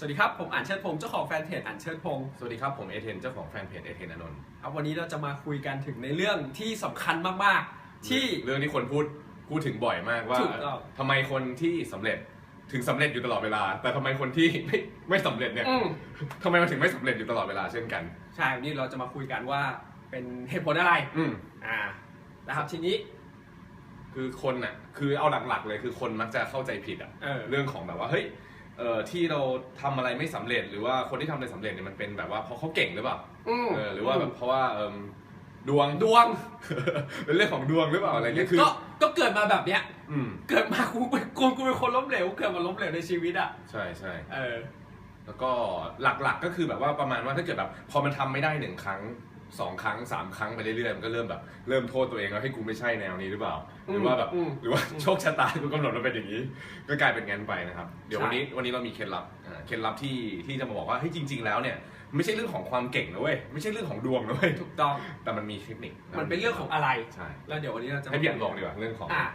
สวัสดีครับ ผมอ่านเชิดพงศ์เจ้าของแฟนเพจอ่านเชิดพงศ์สวัสดีครับ ผมเอเทนเจ้าของแฟนเพจเอเทนอนนท์ครับวันนี้เราจะมาคุยกันถึงในเรื่องที่สำคัญมากๆ ที่ เรื่องที่คนพูดพูดถึงบ่อยมากว่าถูกต้อง ทำไมคนที่สำเร็จถึงสำเร็จอยู่ตลอดเวลา แต่ทำไมคนที่ไม่ไม่สำเร็จเนี่ยอืมทำไมมันถึงไม่สำเร็จอยู่ตลอดเวลาเช่นกัน ใช่วันนี้เราจะมาคุยกันว่าเป็นเหตุผลอะไรอืมอ่านะครับทีนี้คือคนอะคือเอาหลักๆเลยคือคนมักจะเข้าใจผิดอะ เออ เรื่องของแบบว่าเฮ้ย เอ่อที่เราทำอะไรไม่สำเร็จ หรือว่าคนที่ทำอะไรสำเร็จเนี่ยมันเป็นแบบว่าเพราะเขาเก่งหรือเปล่าอืม เออหรือว่าแบบเพราะว่าเอิ่มดวงดวง เป็นเรื่องของดวงหรือเปล่าอะไรเงี้ยคือก็ก็เกิดมาแบบเนี้ย อืมเกิดมากูเป็นกูกูเป็นคนล้มเหลวเกิดมาล้มเหลวในชีวิตอะ ใช่ใช่เออ แล้วก็หลักๆก็คือแบบว่าประมาณว่าถ้าเกิดแบบพอมันทำไม่ได้หนึ่งครั้ง สองครั้งสามครั้งไปเรื่อยๆมันก็เริ่มแบบเริ่มโทษตัวเองว่าให้ยกูไม่ใช่แนวนี้หรือเปล่า หรือว่าแบบอืมหรือว่าโชคชะตากูกำหนดมาเป็นอย่างนี้ ก็กลายเป็นงั้นไปนะครับ เดี๋ยวใช่วันนี้วันนี้เรามีเคล็ดลับอ่าเคล็ดลับที่ที่จะมาบอกว่าเฮ้ยจริง ๆ แล้วเนี่ยไม่ใช่เรื่องของความเก่งนะเว้ยไม่ใช่เรื่องของดวงนะเว้ยถูกต้องแต่มันมีเทคนิคมันเป็นเรื่องของอะไร ใช่แล้วเดี๋ยววันนี้เราจะให้พี่อันบอกดีกว่าเรื่องของ อะ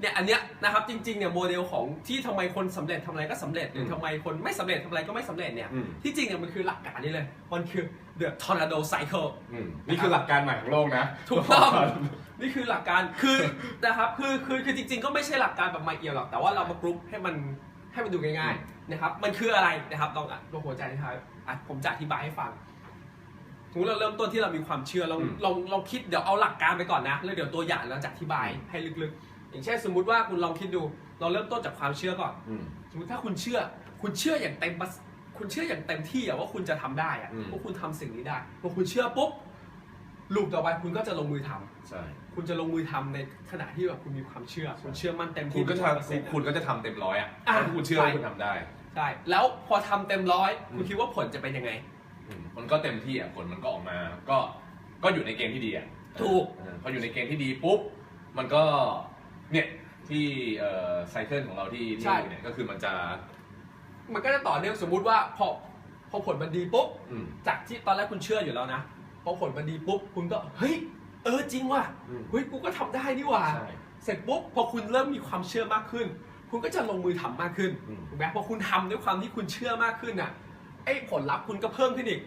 เนี่ยอันเนี้ยนะครับจริงๆเนี่ยโมเดลของที่ทำไมคนสำเร็จทำอะไรก็สำเร็จหรือมทำไมคนไม่สำเร็จทำอะไรก็ไม่สำเร็จเนี่ยอืม ที่จริงเนี่ยมันคือหลักการนี้เลย มันคือ the tornado cycle อืมนี่คือหลักการใหม่ของโลกนะ ถูกต้อง นี่คือหลักการคือ นะครับคือคือคือจริง ๆ ก็ไม่ใช่หลักการแบบมาเอียวหรอกแต่ว่าเรามากรุ๊ปให้มันให้มันดูง่ายๆนะครับมันคืออะไรนะครับลองอะลองหัวใจนะครับอะผมจะอธิบายให้ฟังสมมติเราเริ่มต้นที่เรามีความเชื่อลองอืมลองลองคิดเดี๋ยวเอาหลักการไปก่อนนะแล้วเดี๋ยวตัวอย่างเราจะอธิบายให้ลึกๆ อย่างเช่นสมมุติว่าคุณลองคิดดู เราเริ่มต้นจากความเชื่อก่อน อืม สมมติถ้าคุณเชื่อ คุณเชื่ออย่างเต็มประสคุณเชื่ออย่างเต็มที่อะว่าคุณจะทำได้อะอืม ว่าคุณทำสิ่งนี้ได้พอคุณเชื่อปุ๊บลูกต่อไปคุณก็จะลงมือทำใช่ คุณจะลงมือทำในขณะที่แบบคุณมีความเชื่อ คุณเชื่อมั่นเต็มคุที่ณก็จะ100%คุณคุณก็จะทำเต็มร้อยอะอะ ถ้าคุณเชื่อว่าใช่คุณทำได้ ใช่แล้วพอทำเต็มร้อยอืม คุณคิดว่าผลจะเป็นยังไง อืมมันก็เต็มที่อะผลมันก็ออกมา ก็ก็อยู่ในเกณฑ์ที่ดีอะถูก เออพออยู่ในเกณฑ์ที่ดีปุ๊บมันก็ เนี่ยที่เอ่อไซเคิลของเราที่ที่ใช่อยู่เนี่ยก็คือมันจะมันก็จะต่อเนื่องสมมุติว่าพอพอผลมันดีปุ๊บ อืม จากที่ตอนแรกคุณเชื่ออยู่แล้วนะพอผลมันดีปุ๊บคุณก็เฮ้ยเออจริงว่ะอืม เฮ้ยกูก็ทำได้นี่หว่า ใช่ เสร็จปุ๊บพอคุณเริ่มมีความเชื่อมากขึ้น คุณก็จะลงมือทำมากขึ้นอืม ถูกไหมพอคุณทำด้วยความที่คุณเชื่อมากขึ้นน่ะไอ้ผลลัพธ์คุณก็เพิ่มขึ้นอีก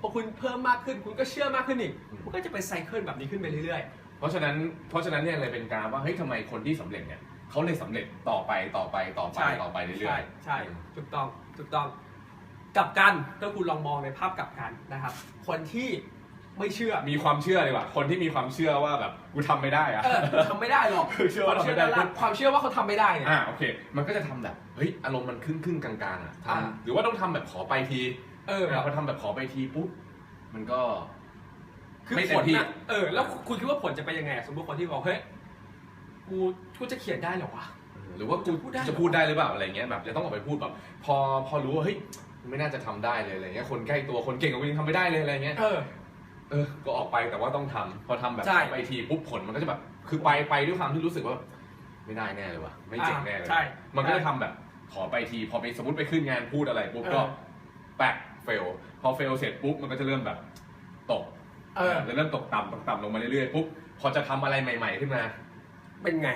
พอคุณเพิ่มมากขึ้น คุณก็เชื่อมากขึ้นอีกมันก็จะเป็นไซเคิลแบบนี้ขึ้นไปเรื่อย เพราะฉะนั้นเพราะฉะนั้นเนี่ยเลยเป็นการว่าเฮ้ยทำไมคนที่สำเร็จเนี่ยเขาเลยสำเร็จต่อไปต่อไปต่อๆไปต่อไปเรื่ใช่อยใช่ถูกต้องถูกต้องกลับกันถ้าคุณลองมองในภาพกลับกันนะครับ คนที่ไม่เชื่อๆมีความเชื่อดีกว่า คนที่มีความเชื่อว่าแบบกูทำไม่ได้อะ เออทำไม่ได้หรอกคือเชื่อว่าทำไม่ได้ความเชื่อด้านล่างความเชื่อว่าเขาทำไม่ได้เนี่ย อ่าโอเค มันก็จะทำแบบเฮ้ยอารมณ์มันครึ่งครึ่งๆกลางๆอะทอ่าำหรือว่าต้องทำแบบขอไปทีเออเออพอทำแบบขอไปทีปุ๊บมันก็ คือไม่ผเต็มลที่ น่ะเออ แล้วคุณคิดว่าผลจะเป็นยังไงสมมติคนที่บอกเฮ้ยกูกูจะเขียนได้เหรอวะ หรือว่ากูจะพูดได้จะพูดได้หรือเปล่าอะไรเงี้ยแบบจะต้องออกไปพูดแบบ พอพอรู้ว่าเฮ้ยไม่น่าจะทำได้เลยอะไรเงี้ยคนใกล้ตัวคนเก่งกว่ากูยังทำไม่ได้เลยอะไรเงี้ยเออ เออก็ออกไปแต่ว่าต้องทำพอทำแบบใช่ ไปทีปุ๊บผลมันก็จะแบบ คือไปไปด้วยความที่รู้สึกว่า ไม่ได้แน่เลยว่ะไม่เจ๋งแน่เลยใช่ มันก็จะทำแบบขอไปทีพอไปสมมติไปขึ้นงานพูดอะไรปุ๊บก็เออ แปะเฟลพอเฟลเสร็จปุ๊บมันก็จะเริ่มแบบตก เออจะเริ่มตกต่ำตกต่ำลงมาเรื่อยๆปุ๊บพอจะทำอะไรใหม่ ๆขึ้นมา เป็นไง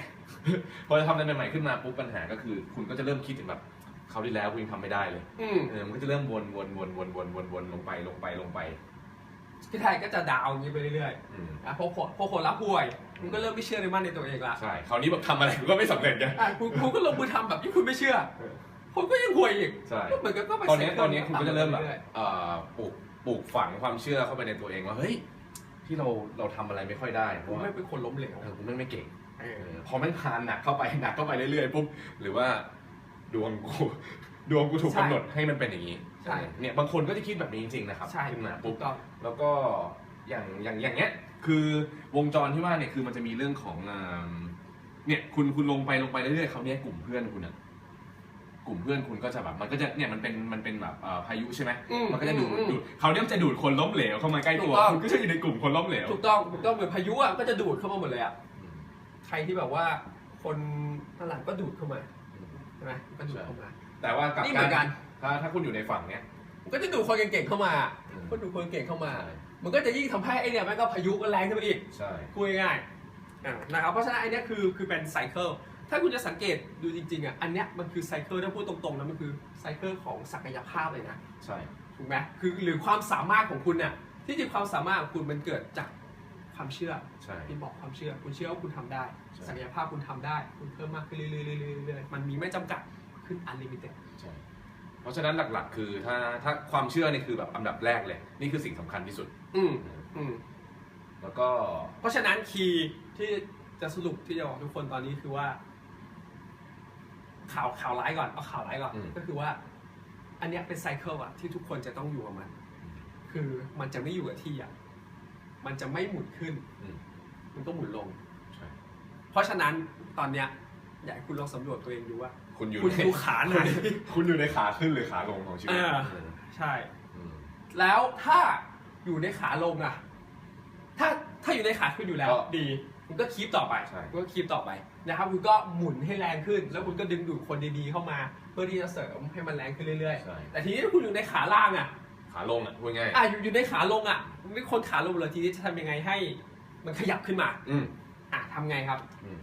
พอจะทำอะไรใหม่ๆขึ้นมาปุ๊บปัญหาก็คือ คุณก็จะเริ่มคิดถึงแบบคราวที่แล้วคุณยังทำไม่ได้เลยอืมเออมันก็จะเริ่มวนวนวนวนวนวนวนลงไปลงไปลงไปพี่ไทยก็จะดาวอย่างนี้ไปเรื่อยอืมๆอะพอผลพอผลลัพธ์ห่วยคุณก็เริ่มไม่เชื่อในมั่นในตัวเองละใช่คราวนี้แบบทำอะไรคุณก็ไม่สำเร็จไงอะคุณคุณก็ลงมือทำแบบที่คุณไม่เชื่อเออผมก็ยังห่วยอีกใช่ ก็เหมือนกับก็ไปตอนนี้เซ็ตอนนี้คุณก็จะเริ่มแบบรื่อยเอ่อปลูก ปลูกฝังความเชื่อเข้าไปในตัวเองว่าเฮ้ยที่เราเราทำอะไรไม่ค่อยได้ๆเพผราะมว่าไม่เป็นคนล้มเหลวเออกูไม่ไม่เก่งเอเอออพอแม่งพานหนักเข้าไปหนักเข้าไปเรื่อยๆปุ๊บหรือว่าดวงกูดวงกูถูกกำหนดให้มันเป็นอย่างนี้ใช่ เนี่ยบางคนก็จะคิดแบบนี้จริงๆนะครับใช่ขึ้นมาถูปุ๊บกต้อง แล้วก็อย่างอย่างอย่างเงี้ยคือวงจรที่ว่าเนี่ยคือมันจะมีเรื่องของอ่าเนี่ยคุณคุณลงไปลงไปเรื่อยๆเขาวเนี้ยกลุ่มเพื่อนคุณอะ กลุ่มเพื่อนคุณก็จะแบบมันก็จะเนี่ยมันเป็นมันเป็นแบบเอ่อพายุใช่ไหมอืมมันก็จะดูดอืม ดูดเขาวเนี่ยมันจะดูดคนล้มเหลวเข้ามาใกล้ถูตัวกต้อง คุณก็จะอยู่ในกลุ่มคนล้มเหลว ถูกต้องถูกต้องเหมือนพายุอะก็จะดูดเข้ามาหมดเลยอะอืมใครที่แบบว่า คนข้างหลังก็ดูดเข้ามาใช่ไหมก็ดูดเข้ามา แต่ว่ากับนี่เหมือนกันถ้าถ้าคุณอยู่ในฝั่งเนี้ยมันก็จะดูดคนเก่งๆเข้ามา อืม ก็ดูดคนเก่งเข้ามาใช่มันก็จะยิ่งทำให้ไอเนี่ยมันก็พายุก็แรงขึ้นไปอีก ใช่พูดง่ายๆอะนะครับ เพราะฉะนั้นไอเนี้ยคือคือเป็นไซเคิล ถ้าคุณจะสังเกตดูจริงๆอะอันเนี้ยมันคือไซเคิลถ้าพูดตรงๆนะมันคือไซเคิลของศักยภาพเลยนะใช่ถูกไหมคือหรือความสามารถของคุณเนี่ยที่จริงความสามารถของคุณมันเกิดจากความเชื่อใช่ที่บอกความเชื่อ คุณเชื่อว่าคุณทำได้ใช่ศักยภาพคุณทำได้ คุณเพิ่มมากขึ้นเรื่อยๆเรื่อยๆเรื่อยๆมันมีไม่จำกัดขึ้นอันลิมิเต็ดใช่เพราะฉะนั้นหลักๆ คือถ้าถ้าความเชื่อนี่คือแบบอันดับแรกเลย นี่คือสิ่งสำคัญที่สุด อืมอืมแล้วก็ เพราะฉะนั้นคีย์ที่จะสรุปที่จะบอกทุกคนตอนนี้คือว่า ข่าวข่าวร้ายก่อนเอาข่าวร้ายก่อนก็คือว่า อันเนี้ยเป็นไซเคิลอะที่ทุกคนจะต้องอยู่กับมัน คือมันจะไม่อยู่กับที่อะมันจะไม่หมุนขึ้น อืมมันก็หมุนลง ใช่เพราะฉะนั้นตอนเนี้ยอยากให้คุณลองสำรวจตัวเองดูว่า คุณอยู่คุณในดูขาไหน คุณอยู่ในขาขึ้นหรือขาลงของชีวิตอ่า อืมใช่ อืมแล้วถ้าอยู่ในขาลงอะถ้าถ้าอยู่ในขาขึ้นอยู่แล้วก็ดี คุณก็คีปต่อไปใช่ คุณก็คีปต่อไปนะครับคุณก็หมุนให้แรงขึ้น แล้วคุณก็ดึงดูดคนดีๆเข้ามา เพื่อที่จะเสริมให้มันแรงขึ้นเรื่อยใช่ ๆ แต่ทีนี้ถ้าคุณอยู่ในขาล่างอะขาลงอะพูดง่ายอะอยู่อยู่ในขาลงอะไม่คนขาลงเลยทีนี้จะทำยังไงให้ มันขยับขึ้นมาอืมอะทำไงครับ อืม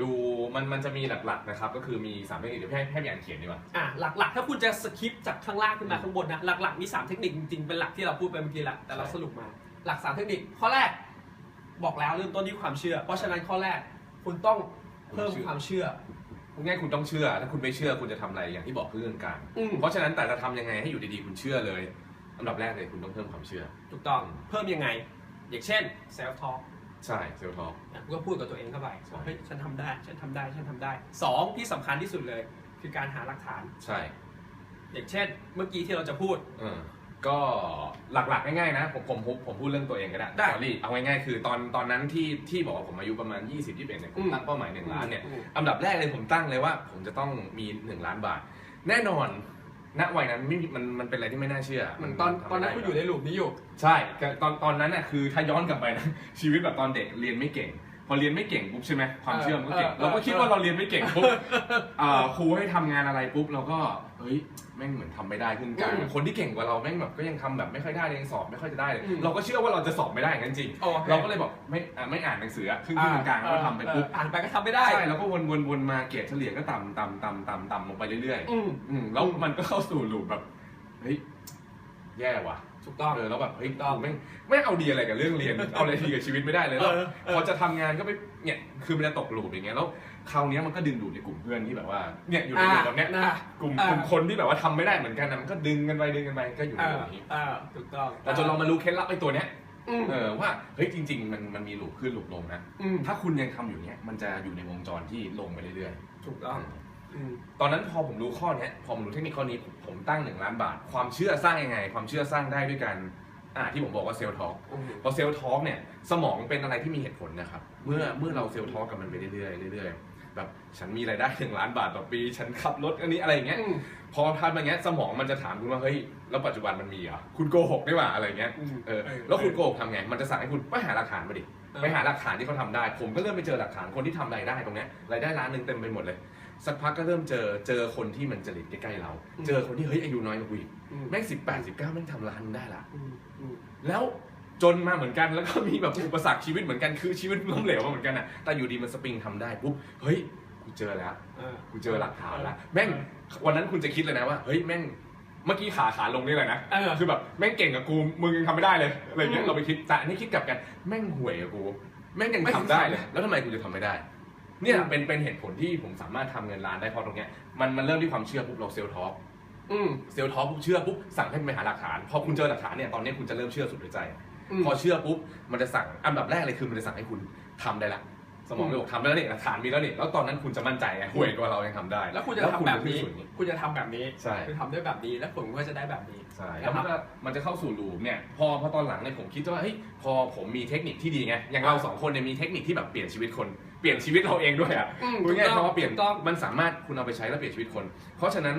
ดูมันมันจะมีหลักๆนะครับ ก็คือมีสามเทคนิคเดี๋ยวให้ให้พี่อ่านเขียนดีกว่า อะหลักๆ ถ้าคุณจะสคิปจากข้างล่างขึ้นมาอืมข้างบนนะหลักๆมี 3 เทคนิคจริงๆเป็นหลักที่เราพูดไปเมื่อกี้แหละแต่เราใช่ สรุปมาหลักสามเทคนิคข้อแรก บอกแล้วเริ่มต้นที่ความเชื่อ เพราะฉะนั้นข้อแรกคุณต้องเพิ่มความเชื่อพูดง่ายคุณต้องเชื่อ ถ้าคุณไม่เชื่อคุณจะทำอะไรอย่างที่บอกคือเรื่องการอืมเพราะฉะนั้นแต่จะทำยังไงให้อยู่ดีๆคุณเชื่อเลยอันดับแรกเลยคุณต้องเพิ่มความเชื่อ ถูกต้องเพิ่มยังไง อย่างเช่น self talk ใช่เซลทออะคุณก็พูดกับตัวเองเข้าไปใช่เฮ้ยฉันทำได้ ฉันทำได้ ฉันทำได้ สองที่สำคัญที่สุดเลย คือการหาหลักฐาน ใช่ อย่างเช่น เมื่อกี้ที่เราจะพูดเออ ก็หลักๆง่ายๆนะผมผมผมผมพูดเรื่องตัวเองก็ได้ได้ สอรี่เอาง่ายๆคือตอนตอนนั้นที่ที่บอกว่าผมอายุประมาณ 20 21เนี่ยผมอืมตั้งเป้าหมาย1ล้านเนี่ยอืมอันดับแรกเลยผมตั้งเลยว่า ผมจะต้องมี 1 ล้านบาท แน่นอนณวัยนั้นไม่มีมันมันเป็นอะไรที่ไม่น่าเชื่อมันตอนทำตอนนั้นไม่ได้คุณอยู่ในหลุมนี้อยู่ ใช่แต่ตอนตอนนั้นน่ะคือถ้าย้อนกลับไปนะ ชีวิตแบบตอนเด็กเรียนไม่เก่ง พอเรียนไม่เก่งปุ๊บใช่ไหมความเชื่อมันก็เก่งเออเออเราก็คิดว่าเราเรียนไม่เก่งปุ๊บอ่าครูให้ทำงานอะไรปุ๊บเราก็เฮ้ยแม่งเหมือนทำไม่ได้ขึ้นกลางอืมคนที่เก่งกว่าเราแม่งแบบก็ยังทำแบบไม่ค่อยได้เลยยังสอบไม่ค่อยจะได้เลยอืมเราก็เชื่อว่าเราจะสอบไม่ได้อย่างนั้นจริงโอคเราก็เลยบอกไม่อะไม่อ่านหนังสืออะครึ่งครึ่งกลางๆก็ทำไปปุ๊บเอออ่านไปก็ทำไม่ได้ใช่แล้วก็วนวนวนมาเกรดเฉลี่ยก็ต่ำต่ำต่ำต่ำต่ำลงไปเรื่อยอืมๆอืมแล้วมันก็เข้าสู่ลูปแบบเฮ้ย แย่ว่ะถูกต้อง เออแล้วแบบเฮ้ยถูกต้องกูไม่งไม่เอาดีอะไรกับเรื่องเรียน เอาอะไรดีกับชีวิตไม่ได้เลยแล้วเออเออ พอจะทำงานก็ไปเนี่ยคือมันจะตกหลูปอย่างเงี้ยแล้วคราวเนี้ยมันก็ดึงดูดในกลุ่มเพื่อนที่แบบว่าเนี่ยอยู่ในกลุ่มแบบเนี้ยอะกลุ่มอะกลุ่มคนที่แบบว่าทำไม่ได้เหมือนกันนะมันก็ดึงกันไปดึงกันไปก็อยู่ในอ่ากลุ่มนี้อ่าถูกต้องแต่จนเรามารู้เคล็ดลับไอ้ตัวเนี้ยอืมเออว่าเฮ้ยจริง ๆ มันมันมีหลูปขึ้นหลูปลงนะ อืมถ้าคุณยังทำอยู่เนี้ยมันจะอยู่ในวงจรที่ลงไปเรื่อยถูกต้องๆอืม ตอนนั้นพอผมรู้ข้อเนี้ยพอผมรู้เทคนิคข้อนี้ผมผมตั้งหนึ่งล้านบาท ความเชื่อสร้างยังไง ความเชื่อสร้างได้ด้วยการอ่าที่ผมบอกว่าเซลล์ทออืมพอเซลล์ทอล์กเนี่ยสมองเป็นอะไรที่มีเหตุผลนะครับ เมื่อเมื่อเราเซลล์ทอล์กกับมันไปเรื่อยๆเรื่อยๆแบบฉันมีรายได้หนึ่งล้านบาทต่อปี ฉันขับรถอันนี้อะไรอย่างเงี้ยอืมพอทำอย่างเงี้ยสมองมันจะถามคุณว่าเฮ้ยแล้วปัจจุบันมันมีเหรอคุณโกหกได้ว่าอะไรเงี้ยอืมเออแล้วคุณโกหกทำไงมันจะสั่งให้คุณไปหาหลักฐานมาดิไปหาหลักฐานที่เขาทำได้ ผมก็เริ่มไปเจอหลักฐานคนที่ทำรายได้ตรงเนี้ยรายได้ล้านหนึ่งเต็มไปหมดเลย สักพักก็เริ่มเจอเจอคนที่มันจริตใกล้ๆเรา เจอคนที่เฮ้ยอายุน้อยกว่ากูอีกอืมแม่งสิบแปดสิบเก้าแม่งทำล้านได้ละอืมอืมแล้วจนมาเหมือนกันแล้วก็มีแบบอุปสรรคชีวิตเหมือนกันคือชีวิตล้มเหลวมาเหมือนกันอะแต่อยู่ดีมันสปริงทำได้ปุ๊บเฮ้ยกูเจอแล้วอ่ากูเจอหลักฐานแล้วแม่งวันนั้นคุณจะคิดเลยนะว่าเฮ้ยแม่งเมื่อกี้ขาขาลงนี่เลยนะเออคือแบบแม่งเก่งกับกูมึงยังทำไม่ได้เลยอะไรเงี้อืยมเราไปคิดแต่อันนี้คิดกลับกันแม่งห่วยกับกู แม่งยังทำได้เลยแล้วทำไมกูจะทำไม่ได้ เนี่ยอืมเป็นเป็นเหตุผลที่ผมสามารถทำเงินล้านได้เพราะตรงเนี้ยมันมันเริ่มที่ความเชื่อปุ๊บเราเซลล์ท็อปอืมเซลล์ท็อปปุ๊บเชื่อปุ๊บสั่งให้มันไปหาหลักฐานพอคุณเจอหลักฐานเนี่ยตอนนี้คุณจะเริ่มเชื่อสุดหัวใจอืมพอเชื่อปุ๊บมันจะสั่งอันดับแรกเลยคือมันจะสั่งให้คุณทำได้ละสมองเลยบอกทำได้แล้วนี่หลักฐานมีแล้วนี่แล้วตอนนั้นคุณจะมั่นใจไงห่วยกว่าเรายังทำได้ แล้วคุณจะทำแบบนี้ล้วคุณจะที่สุดคุณจะทำแบบนี้ใช่คุณทำด้วยแบบนี้แล้วผลก็จะได้แบบนี้ใช่นะแล้วครัมับนก็มันจะเข้าสู่ลูปเนี่ยพอพอตอนหลังเนี่ยผมคิดว่าเฮ้ยพอผมมีเทคนิคที่ดีไงอย่างเราสองคนเนี่ยมีเทคนิคที่แบบเปลี่ยนชีวิตคน เปลี่ยนชีวิตเราเองด้วยอะอืมพูดง่ายถูกต้องๆเพราะว่าเปลี่ยนถูกต้อง มันสามารถคุณเอาไปใช้แล้วเปลี่ยนชีวิตคน เพราะฉะนั้น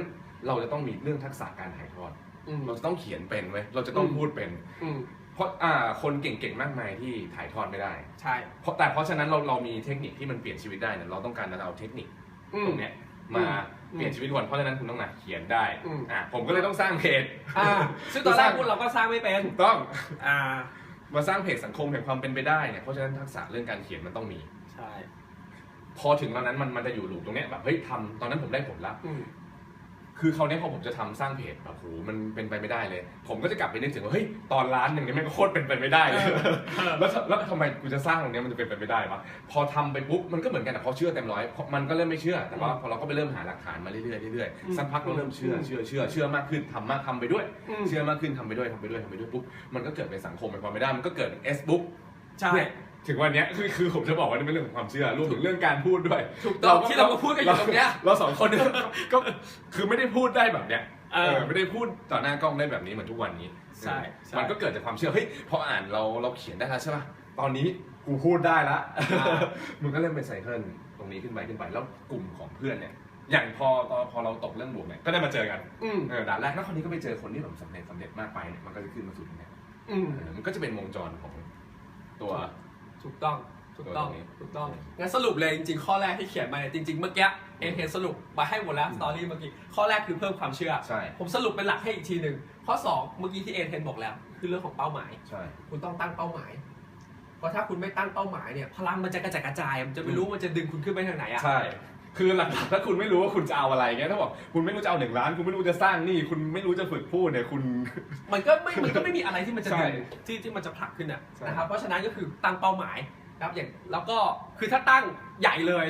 เราจะต้องมีเรื่องทักษะการถ่ายทอด อืม เราจะต้องเขียนเป็นไว้ยเราจะต้องอืม พูดเป็น อืมเพราะอ่าคนเก่งๆมากมายที่ถ่ายทอดไม่ได้ ใช่เพราะแต่เพราะฉะนั้นเราเรามีเทคนิคที่มันเปลี่ยนชีวิตได้เนี่ยเราต้องการจะเอาเทคนิคอืตม รงเนี้ยมาอืมเปลี่ยนชีวิตคนเพราะฉะนั้นคุณต้องมาเขียนได้อืม อะผมก็เลยต้องสร้างเพจ อ่าซึ่งตอนแรกพวกเราก็สร้างไม่เป็น ถูกต้องอ่า มาสร้างเพจสังคมแห่งความเป็นไปได้เนี่ยเพราะฉะนั้นทักษะเรื่องการเขียนมันต้องมี ใช่พพอถึงตอนนั้นมันมันจะอยู่หลูปตรงเนี้ยแบบเฮ้ยทำตอนนั้นผมได้ผลแล้วอืมคือคราวนี้พอผมจะทำสร้างเพจแบบโหมันเป็นไปไม่ได้เลย ผมก็จะกลับไปนึกถึงว่าเฮ้ยตอนร้านหนึ่งเนี่ยแม่งก็โคตรเป็นไปไม่ได้เลยแล้วแล้วทำไมกูจะสร้างตรงเนี้ยมันจะเป็นไปไม่ได้วะพอทำไปปุ๊บมันก็เหมือนกันแต่พอเชื่อเต็มร้อยพอมันก็เริ่มไม่เชื่อ แต่ว่าพอเราก็ไปเริ่มหาหลักฐานมาเรื่อยๆเรื่อยอืม ๆสักพักเราเริ่มเชื่อเชื่อเชื่อเชื่อมากขึ้นทำมากทำไปด้วยอืมเชื่อมากขึ้นทำไปด้วยทำไปด้วยทำไปด้วยปุ๊บมันก็เกิดเป็นสังคมเป็นความไม่ได้มันก็เกิดเป็น S book ใช่ เนี่ย ถึงวันเนี้ยคือคือผมจะบอกว่านี่เป็นเรื่องของความเชื่อรวมถึงเรื่องการพูดด้วย ถูกต้องที่เรามาพูดกันอยู่ตรงเนี้ย เราสองคนเนี่ยก็ก็คือไม่ได้พูดได้แบบเนี้ยเอเอออไม่ได้พูดต่อหน้ากล้องได้แบบนี้เหมือนทุกวันนี้ใช่ใช่ มันก็เกิดจากความเชื่อเฮ้ยพออ่านเราเราเขียนได้แล้วใช่ป่ะตอนนี้กูพูดได้ละมันก็เริ่มเป็นไซเคิลตรงนี้ขึ้นไปขึ้นไปแล้วกลุ่มของเพื่อนเนี่ย อย่างพอตอนพอเราตกเรื่องบวกเนี่ยก็ได้มาเจอกันอืมเออด่านแรกแล้วคนนี้ก็ไปเจอคนที่แบบสำเร็จสำเร็จมากไปเนี่ยมันก็จะขึ้นมาสู่ตรงเนี้ยอืม เออมันก็จะเป็นวงจรของตัว ถูกต้องถูกต้องตัวนี้ถูกต้องงั้นสรุปเลยจริงๆ ข้อแรกที่เขียนมาเนี่ยจริงๆ เมื่อกี้เอเทสรุปมาให้หมดแล้วอืมสตอรี่เมื่อกี้ข้อแรกคือเพิ่มความเชื่อใช่ผมสรุปเป็นหลักให้อีกทีหนึ่งข้อ 2 เมื่อกี้ที่เอเทนบอกแล้ว คือเรื่องของเป้าหมายใช่คุณต้องตั้งเป้าหมายเพราะถ้าคุณไม่ตั้งเป้าหมายเนี่ยพลังมันจะกระจายกระจายมันจะไม่รู้มันจะดึงคุณขึ้นไปทางไหนอะใช่ คือหลักๆถ้าคุณไม่รู้ว่าคุณจะเอาอะไรเงี้ยถ้าบอกคุณไม่รู้จะเอาหนึ่งล้านคุณไม่รู้จะสร้างหนี่คุณไม่รู้จะฝึกพูดเนี่ยคุณ มันก็ไม่มันก็ไม่มีอะไรที่มันจะใช่ดึงที่ที่มันจะผลักขึ้นน่ะใช่ นะครับเพราะฉะนั้นก็คือตั้งเป้าหมายนะครับอย่างแล้วก็คือถ้าตั้งใหญ่เลย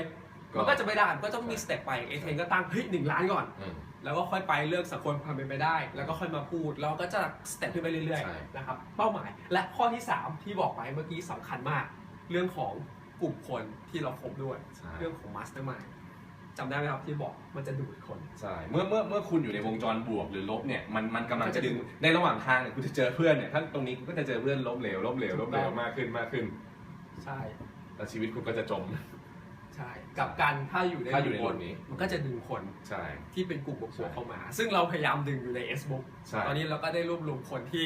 มันก็จะไม่ได้มันก็ต้องมีสเต็ปไปเอเทนก็ตั้งเฮ้ยหนึ่งล้านก่อน อืม แล้วก็ค่อยไปเลือกสังคมความเป็นไปได้ แล้วก็ค่อยมาพูดแล้วก็จะสเต็ปขึ้นไปเรื่อยใช่ ๆนะครับเป้าหมายและข้อที่ 3 ที่บอกไปเมื่อกี้สำคัญมาก เรื่องของกลุ่มคนที่เราคบด้วย ใช่ เรื่องของมาสเตอร์มาย จำได้ไหมครับที่บอกมันจะดูดคน ใช่เมื่อเมื่อเมื่อคุณอยู่ในวงจรบวกหรือลบเนี่ยมันมันกำลังจะดึงในระหว่างทางเนี่ยคุณจะเจอเพื่อนเนี่ยถ้าตรงนี้คุณก็จะเจอเพื่อนล้มเหลวล้มเหลวล้มเหลวมากขึ้นมากขึ้น ใช่ แล้วชีวิตคุณก็จะจม ใช่กับการถ้าอยู่ในถ้าอยู่ในกลุ่มโลกนี้ มันก็จะดึงคนใช่ ที่เป็นกลุ่มบวกๆเข้ามา ซึ่งเราพยายามดึงอยู่ใน S book ใช่ ตอนนี้เราก็ได้รวบรวมคนที่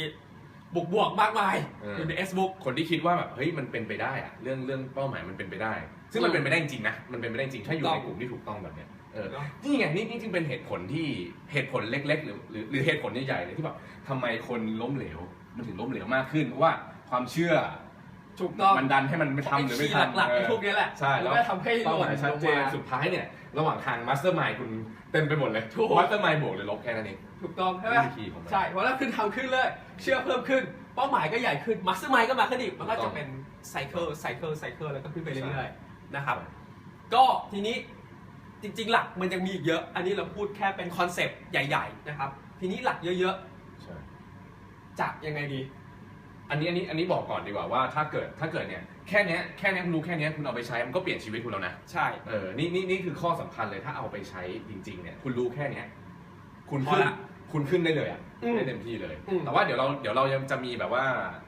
บวกบวกๆมากมายเออออยู่ใน S book คนที่คิดว่าแบบเฮ้ยมันเป็นไปได้อะเรื่องเรื่องเป้าหมายมันเป็นไปได้ ซึ่งมันเป็นไปได้จริงๆนะมันเป็นไปได้จริงถ้าอยู่ในกลุ่มที่ถูกต้องแบบเนี้ยเออ เนอะนี่ไงนี่นี่จึงเป็นเหตุผลที่เหตุผลเล็ก ๆ หรือหรือหรือเหตุผลใหญ่ๆเลยที่แบบทำไมคนล้มเหลว มันถึงล้มเหลวมากขึ้นเพราะว่าความเชื่อถูกต้องมันดันให้มันไม่ทำหรือไม่ไคีย์ทำหลักๆเอไอ้อพวกนี้แหละใช่แล้ว มันก็ทำให้หเป้าล่หมายนชัดลงเจนมา สุดท้ายเนี่ย ระหว่างทางมาสเตอร์มายคุณเต็มไปหมดเลยถูก มาสเตอร์มายบวกหรือลบแค่นั้นเอง ถูกต้องใช่ไหมนี่คือคีย์ของมัน ใช่เพราะแล้วขึ้นทำขึ้นเลย เชื่อเพิ่มขึ้น เป้าหมายก็ใหญ่ขึ้นมาสเตอร์มายก็มาขึ้นอีกมันก็ถูกต้จะองเป็นไซเคิลไซเคิลไซเคิลแล้วก็ขึ้นไปใช่เรื่อยๆนะครับ ก็ทีนี้จริงๆ หลักมันยังมีอีกเยอะ อันนี้เราพูดแค่เป็นคอนเซปต์ใหญ่ ๆ นะครับ ทีนี้หลักเยอะใช่ ๆ จะยังไงดี อันนี้อันนี้อันนี้บอกก่อนดีกว่าว่าถ้าเกิดถ้าเกิดเนี่ยแค่เนี้ยแค่เนี้ยคุณรู้แค่เนี้ยคุณเอาไปใช้มันก็เปลี่ยนชีวิตคุณแล้วนะใช่ เออนี่นี่นี่คือข้อสำคัญเลยถ้าเอาไปใช้จริงๆเนี่ยคุณรู้แค่เนี้ยคุณพอขึ้นละคุณขึ้นได้เลยอะอืมได้เต็มที่เลย อืม แต่ว่าเดี๋ยวเราเดี๋ยวเรายังจะมีแบบว่า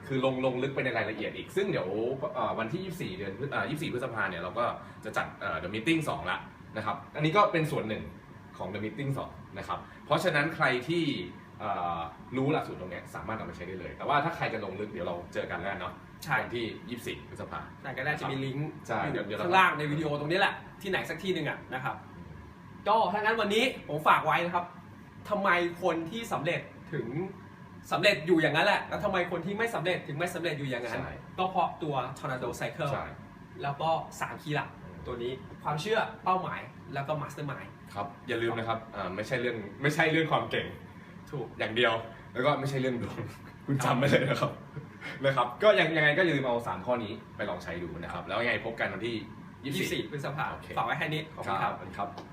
คือลงลงลึกไปในรายละเอียดอีก ซึ่งเดี๋ยวเอ่อวันที่ 24 เดือนพฤอ่า24 พฤษภาเนี่ยเราก็จะจัดเอ่อ The Meeting 2ละนะครับอันนี้ก็เป็นส่วนหนึ่งของ The Meeting 2นะครับเพราะฉะนั้นใครที่เอ่อ รู้หลักสูตรตรงเนี้ยสามารถนำไปใช้ได้เลย แต่ว่าถ้าใครจะลงลึกเดี๋ยวเราเจอกันแล้วเนาะใช่ วันที่ 24พฤษภา แต่ก็ได้จะมีลิงก์ใช่อเดี๋ยู่ยวเดี๋ยวข้างล่างในวิดีโอตรงนี้แหละ ที่ไหนสักที่หนึ่งอะนะครับก็ถ้างั้นวันนี้ผมฝากไว้นะครับทำไมคนที่สำเร็จถึงสำเร็จอยู่อย่างนั้นแหละ แล้วทำไมคนที่ไม่สำเร็จถึงไม่สำเร็จอยู่อย่างนั้น ใช่ ก็เพราะตัว Tornado Cycle ใช่ แล้วก็3คีย์หลักตัวนี้ความเชื่อเป้าหมายแล้วก็ Mastermind ครับอย่าลืมนะครับอ่าไม่ใช่เรื่องไม่ใช่เรื่องความเก่ง ถูกอย่างเดียว แล้วก็ไม่ใช่เรื่องดวง คุณจำไว้เลยนะครับนะครับ ก็ยังยังไงก็อย่าลืมเอาสามข้อนี้ไปลองใช้ดูนะครับ แล้วยังไงพบกันวันที่ 24 24พฤษภาโอเค ฝากไว้แค่นี้ขอบคุณครับสวัสดีครับ